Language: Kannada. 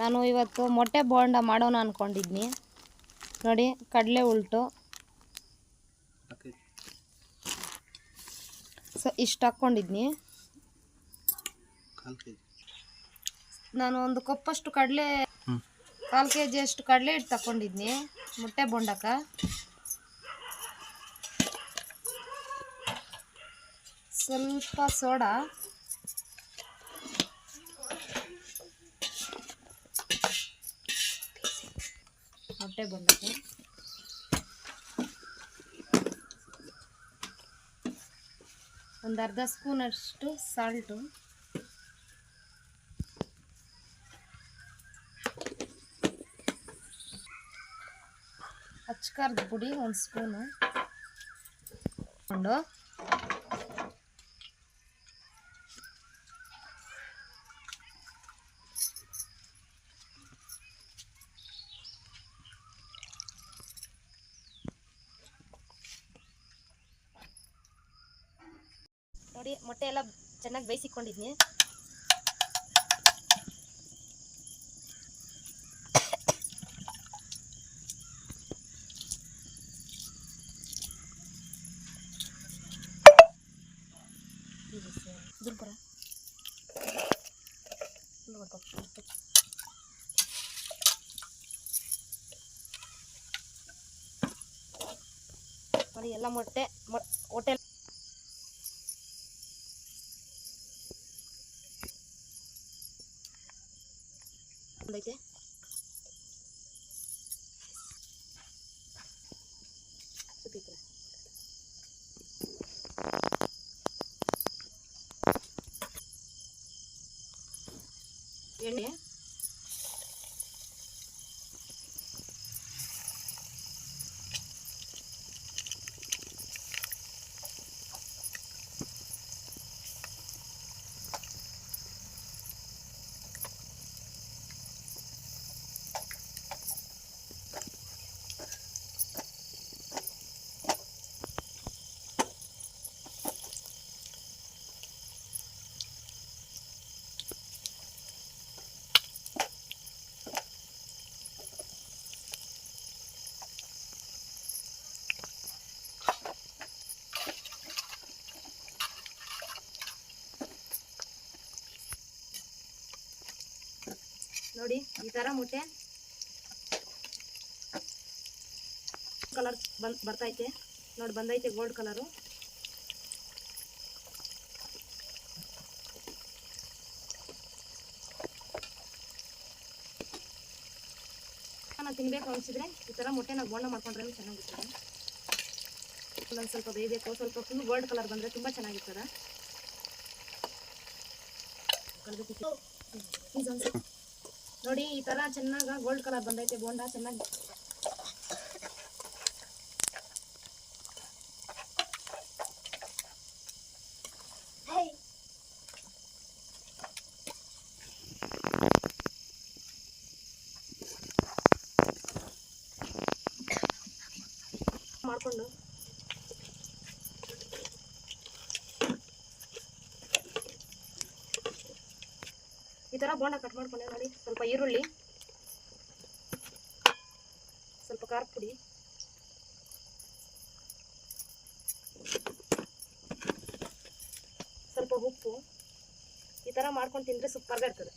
ನಾನು ಇವತ್ತು ಮೊಟ್ಟೆ ಬೋಂಡ ಮಾಡೋಣ ಅಂದ್ಕೊಂಡಿದ್ನಿ ನೋಡಿ ಕಡಲೆ ಉಲ್ಟು. ಸೊ ಇಷ್ಟು ಹಾಕ್ಕೊಂಡಿದ್ನಿ. ಜಿ ನಾನು ಒಂದು ಕಪ್ಪಷ್ಟು ಕಡಲೆ ಕಾಲು ಕೆ ಜಿಯಷ್ಟು ಕಡಲೆ ಹಿಟ್ಟು ತಗೊಂಡಿದ್ನಿ ಮೊಟ್ಟೆ ಬೋಂಡಕ ಸ್ವಲ್ಪ ಸೋಡಾ. ಮೊಟ್ಟೆ ಬೋಂಡಕ್ಕೆ ಒಂದು ಅರ್ಧ ಸ್ಪೂನಷ್ಟು ಸಾಲ್ಟು ಅಚ್ಕಾರದ ಪುಡಿ ಒಂದು ಸ್ಪೂನು ಕೊಂಡು ನೋಡಿ ಮೊಟ್ಟೆ ಎಲ್ಲ ಚೆನ್ನಾಗಿ ಬೇಯಿಸಿಕೊಂಡಿದ್ನಿ ದುರ್ಬರ ನೋಡಿ ಎಲ್ಲ ಮೊಟ್ಟೆ ಮೊ- लेके एंड है। ನೋಡಿ, ಈ ಥರ ಮೊಟ್ಟೆ ಕಲರ್ ಬಂದ್, ಬರ್ತೈತೆ. ನೋಡಿ, ಬಂದೈತೆ ಗೋಲ್ಡ್ ಕಲರು ತಿನ್ಬೇಕು ಅನ್ಸಿದ್ರೆ ಈ ತರ ಮೊಟ್ಟೆನ ಬೋಂಡ ಮಾಡ್ಕೊಂಡ್ರೆ ಚೆನ್ನಾಗಿರ್ತದೆ. ಒಂದೊಂದು ಸ್ವಲ್ಪ ಬೇಯಬೇಕು, ಸ್ವಲ್ಪ ಫುಲ್ ಗೋಲ್ಡ್ ಕಲರ್ ಬಂದ್ರೆ ತುಂಬಾ ಚೆನ್ನಾಗಿರ್ತದೆ. ನೋಡಿ ಈ ತರ ಚೆನ್ನಾಗ ಗೋಲ್ಡ್ ಕಲರ್ ಬಂದೈತೆ ಬೋಂಡ ಚೆನ್ನಾಗಿ ಮಾಡ್ಕೊಂಡು ಈ ತರ ಬೋಂಡ ಕಟ್ ಮಾಡ್ಕೊಂಡೆ ನೋಡಿ. ಸ್ವಲ್ಪ ಈರುಳ್ಳಿ. ಸ್ವಲ್ಪ ಖಾರ ಪುಡಿ ಸ್ವಲ್ಪ ಉಪ್ಪು. ಈ ತರ ಮಾಡ್ಕೊಂಡು ತಿಂದ್ರೆ ಸೂಪರ್గా ಇರ್ತದೆ